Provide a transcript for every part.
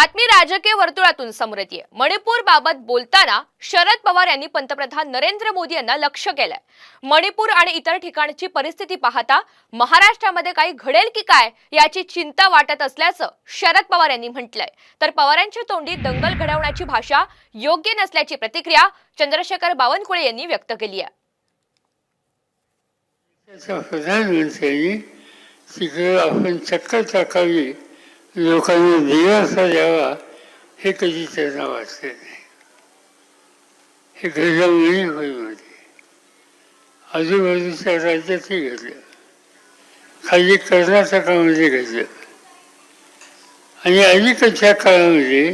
बातमी राजकीय वर्तुळातून समोर येते. मणिपूर बाबत बोलताना शरद पवार यांनी पंतप्रधान नरेंद्र मोदी यांना लक्ष केलंय. मणिपूर आणि इतर ठिकाणची परिस्थिती पाहता महाराष्ट्रामध्ये काही घडेल की काय याची चिंता वाटत असल्याचं शरद पवार यांनी म्हटलंय. तर पवारांच्या तोंडी दंगल घडवण्याची भाषा योग्य नसल्याची प्रतिक्रिया चंद्रशेखर बावनकुळे यांनी व्यक्त केली आहे. लोकांना दिलासा द्यावा हे कधी त्यांना वाटले नाही. हे घडलं मणिपूरमध्ये म्हणजे. आजूबाजूच्या राज्यातही घडलं खाली कर्नाटकामध्ये घडलं आणि अलीकडच्या काळामध्ये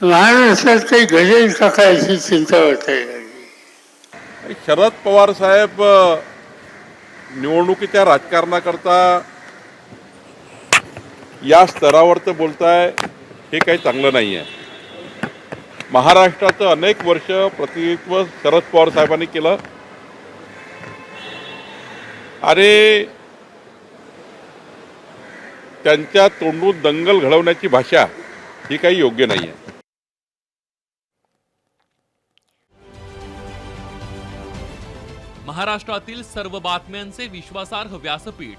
महाराष्ट्रात काही घडेल का काय अशी चिंता वाटायला लागली? शरद पवार साहेब निवडणुकीच्या राजकारणाकरता या स्तरावरचं बोलताय हे काही चांगलं नाही आहे. महाराष्ट्राचं अनेक वर्ष प्रतिनिधित्व शरद पवार साहेबांनी केलं. आणि त्यांच्या तोंडून दंगल घडवण्याची भाषा ही काही योग्य नाही आहे. महाराष्ट्रातील सर्व बातम्यांचे विश्वासार्ह व्यासपीठ